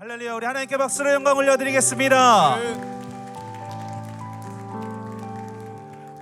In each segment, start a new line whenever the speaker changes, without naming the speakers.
할렐루야 우리 하나님께 박수로 영광 올려드리겠습니다.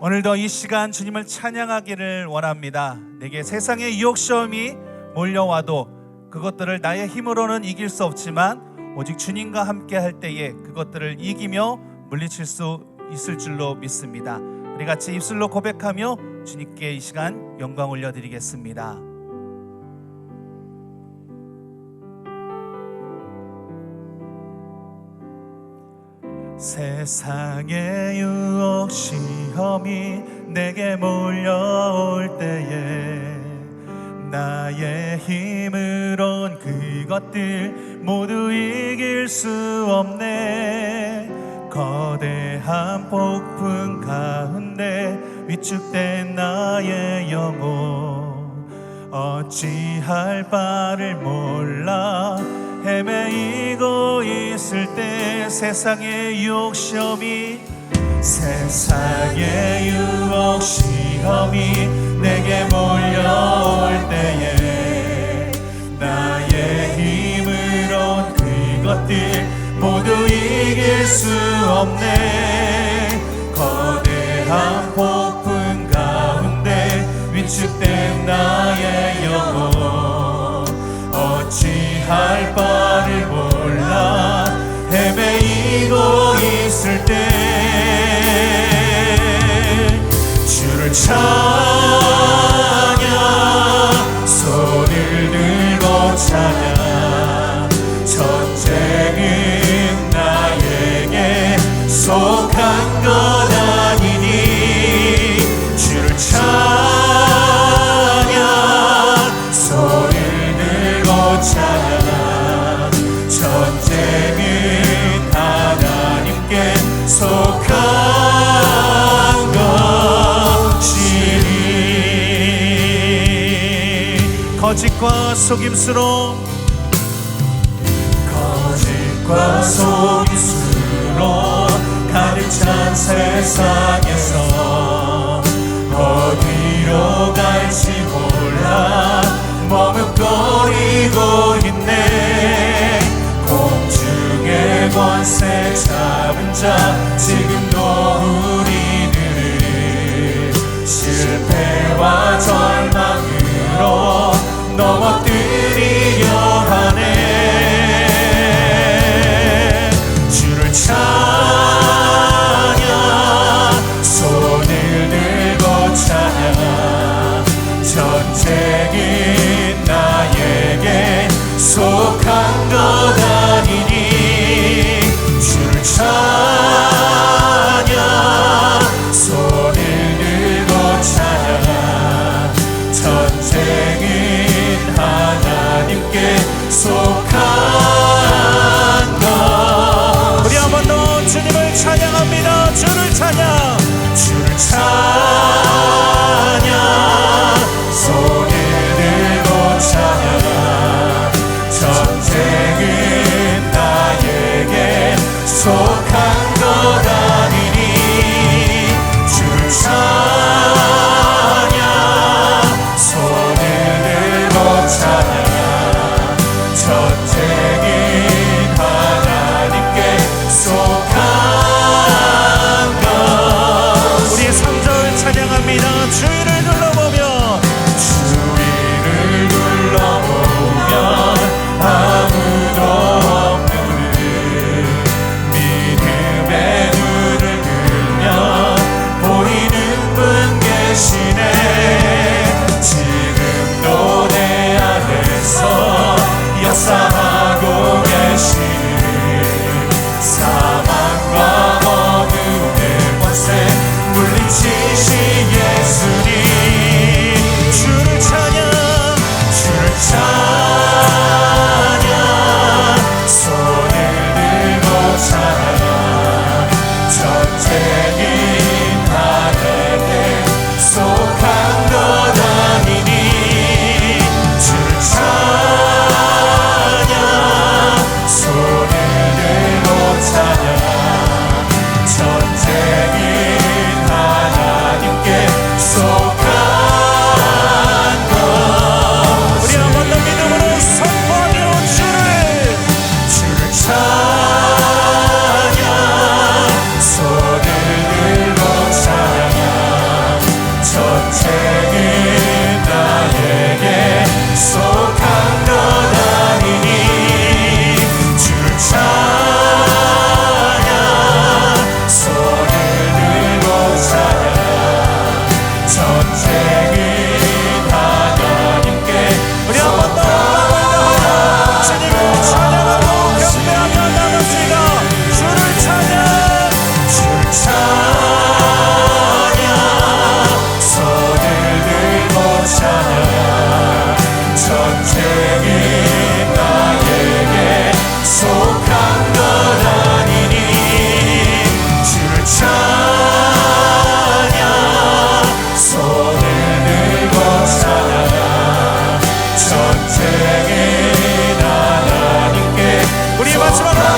오늘도 이 시간 주님을 찬양하기를 원합니다. 내게 세상의 유혹 시험이 몰려와도 그것들을 나의 힘으로는 이길 수 없지만 오직 주님과 함께 할 때에 그것들을 이기며 물리칠 수 있을 줄로 믿습니다. 우리 같이 입술로 고백하며 주님께 이 시간 영광 올려드리겠습니다. 세상의 유혹 시험이 내게 몰려올 때에 나의 힘으론 그것들 모두 이길 수 없네. 거대한 폭풍 가운데 위축된 나의 영혼 어찌할 바를 몰라 헤매이고 있을 때 세상의 시험이 세상의 유혹 시험이 내게 몰려올 때에 나의 힘으론 그것들 모두 이길 수 없네. 거대한 폭풍 가운데 위축된 나의 영혼 할 바를 몰라. 헤매이고 있을 때 주를 찬양 거짓과 속임수로 거짓과 속임수로 가득 찬 세상에서 어디로 갈지 몰라 머뭇거리고 있네. 공중의 권세 잡은 자
chorando.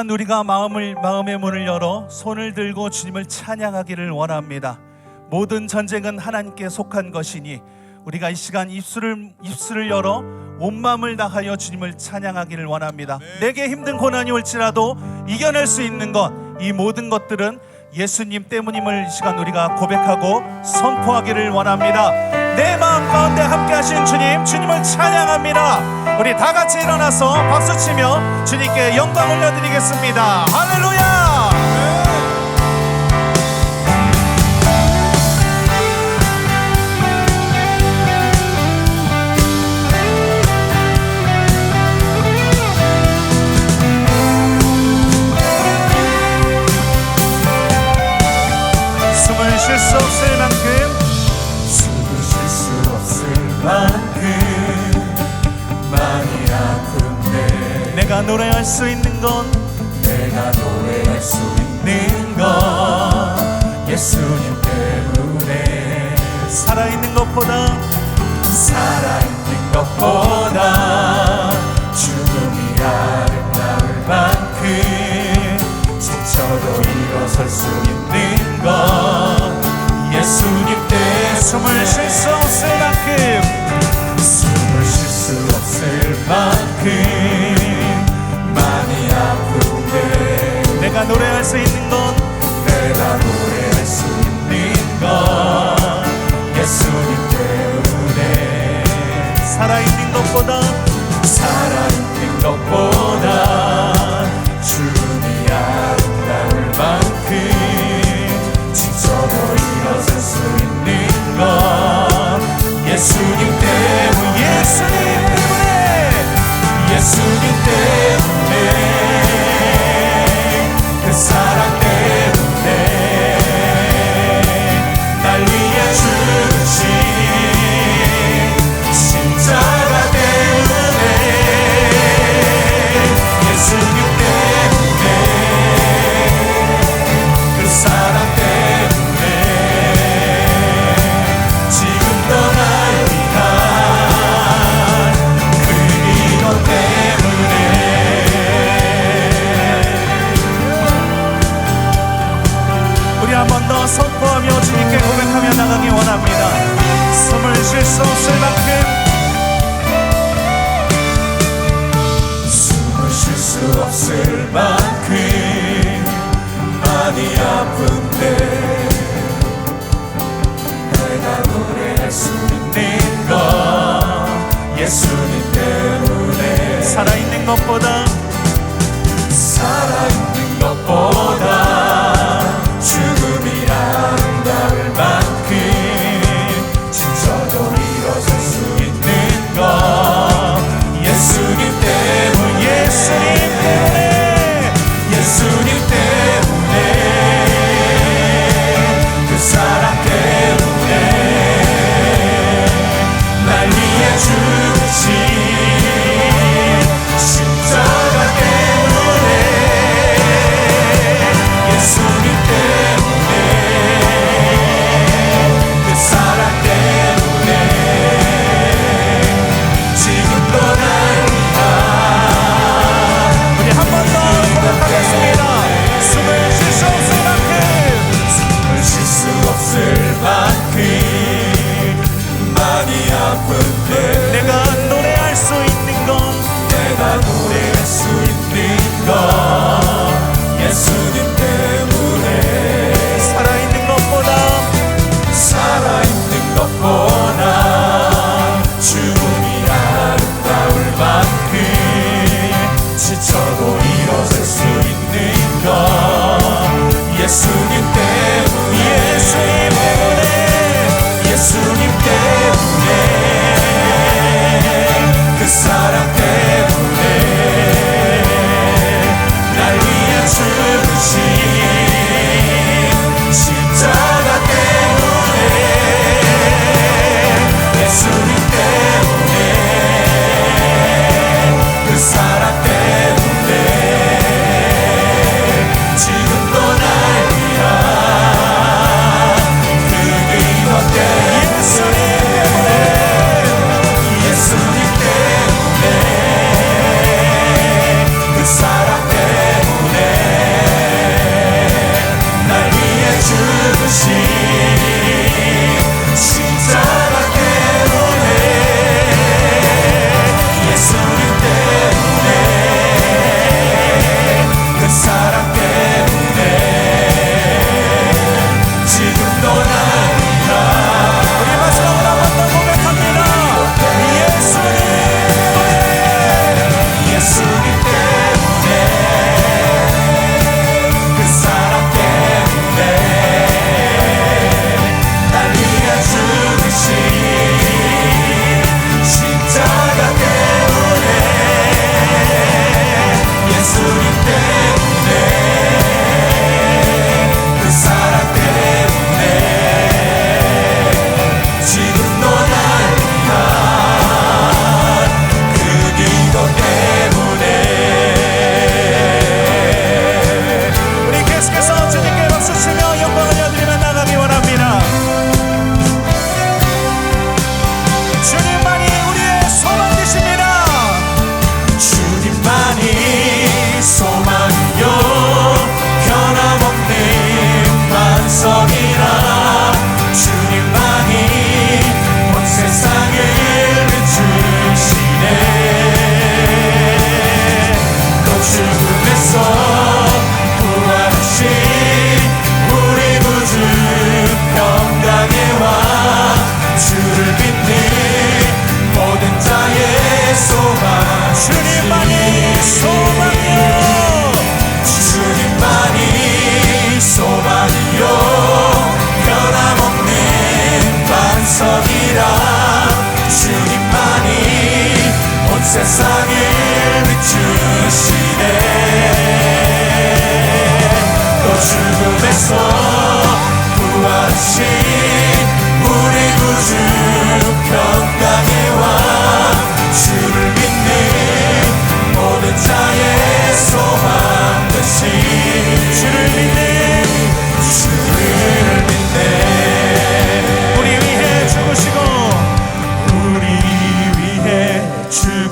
시간 우리가 마음을 마음의 문을 열어 손을 들고 주님을 찬양하기를 원합니다. 모든 전쟁은 하나님께 속한 것이니 우리가 이 시간 입술을 입술을 열어 온 마음을 다하여 주님을 찬양하기를 원합니다. 내게 힘든 고난이 올지라도 이겨낼 수 있는 것 이 모든 것들은 예수님 때문임을 이 시간 우리가 고백하고 선포하기를 원합니다. 내 마음 가운데 함께 하신 주님, 주님을 찬양합니다. 우리 다 같이 일어나서 박수 치며 주님께 영광 올려드리겠습니다. 할렐루야! 숨을 쉴 수 없을 만큼
많이 아픈데
내가 노래할 수 있는 건
내가 노래할 수 있는 건 예수님 때문에.
살아있는 것보다
살아있는 것보다 죽음이 아름다울 만큼 지쳐도 일어설 수 있는 건 예수님 때문에.
숨을 쉴 수 없을 만큼
숨을 쉴 수 없을 만큼 많이 아픈데
내가 노래할 수 있는 건
예
주님 만
이 소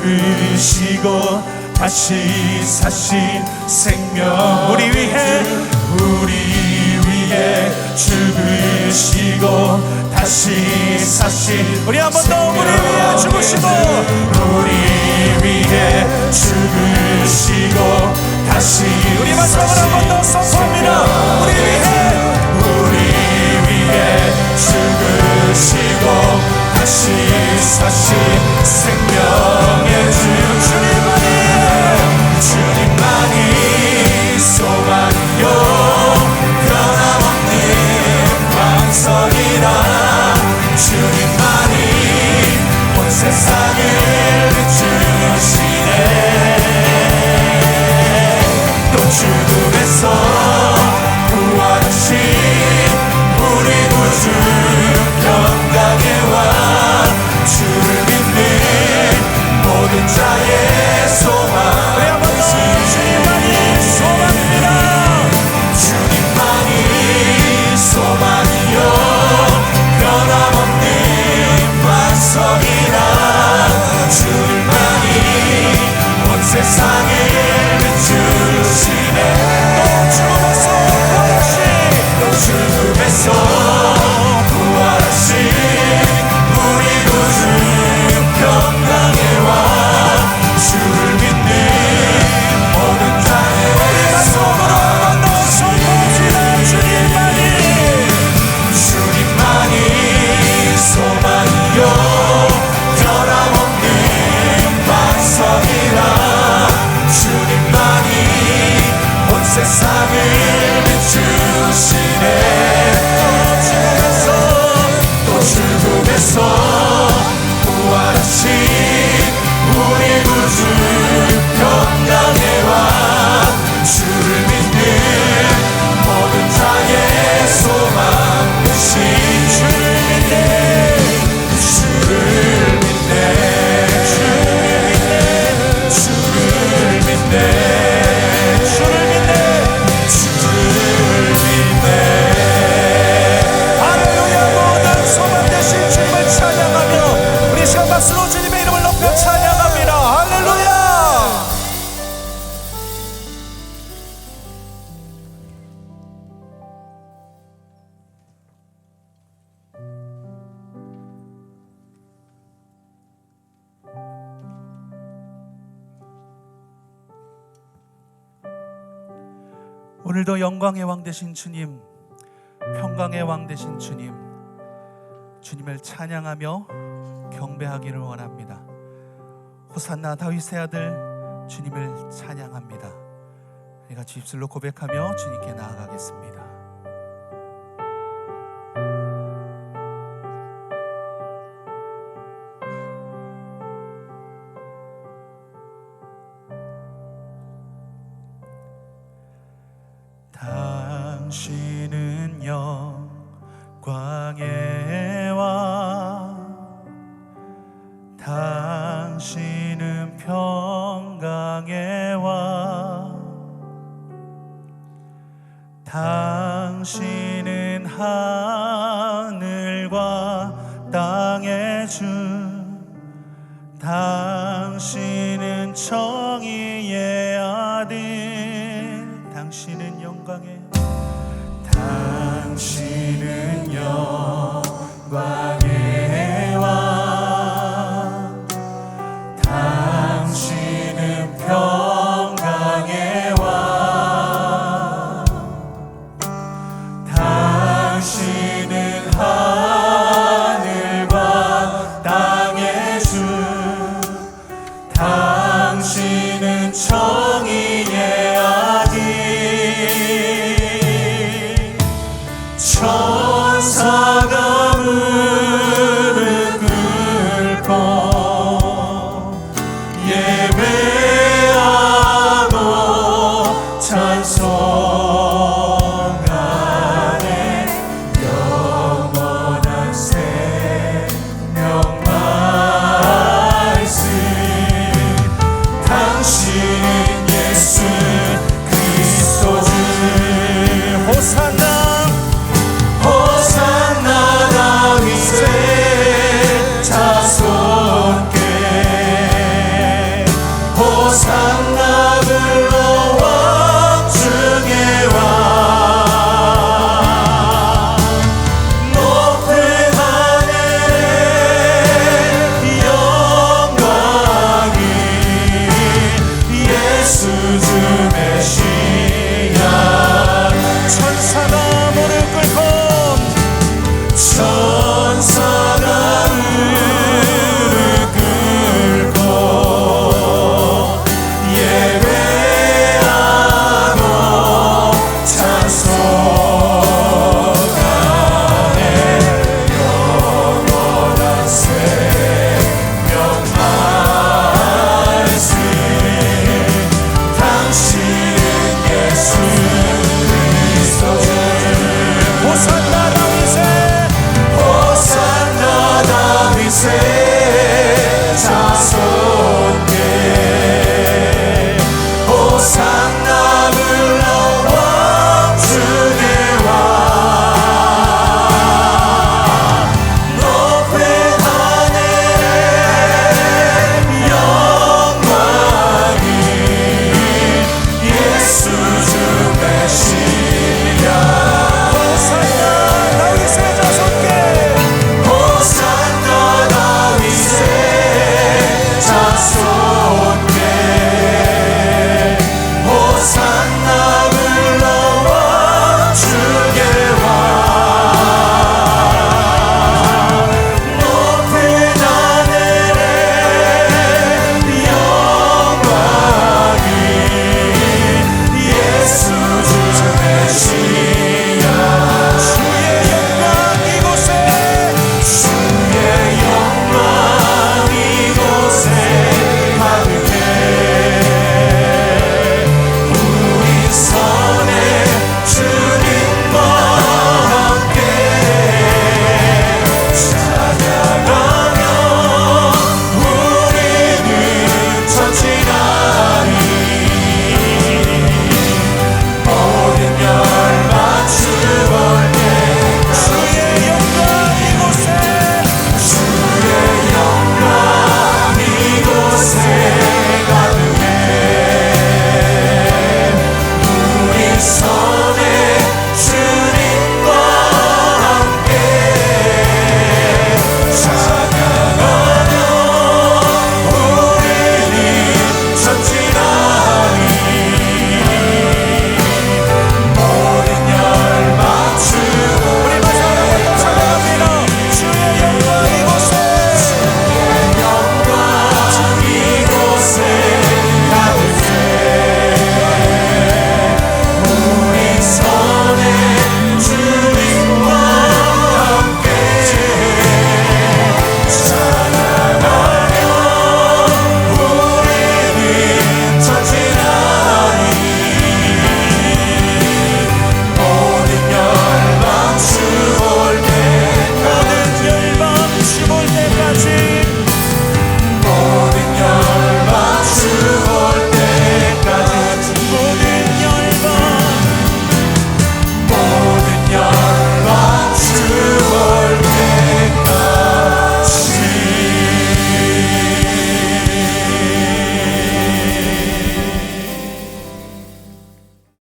죽으시고
다시 사신 생명
우리 위해
우리 위해 죽으시고 다시 사신
우리 한 번 더 우리 위해 죽으시고
우리 위해 죽으시고 다시
우리 마지막으로 한번 더 선포합니다. 우리 위해
우리 위해 죽으시고 다시 사신 생명의 주 주님만이 주님만이
영광의 왕 되신 주님 평강의 왕 되신 주님, 주님을 찬양하며 경배하기를 원합니다. 호산나 다윗의 아들 주님을 찬양합니다. 우리가 입술로 고백하며 주님께 나아가겠습니다. 땅의 주 당신은 정의의 아들 당신은 영광의
당신은 영광의 곳에. 찾아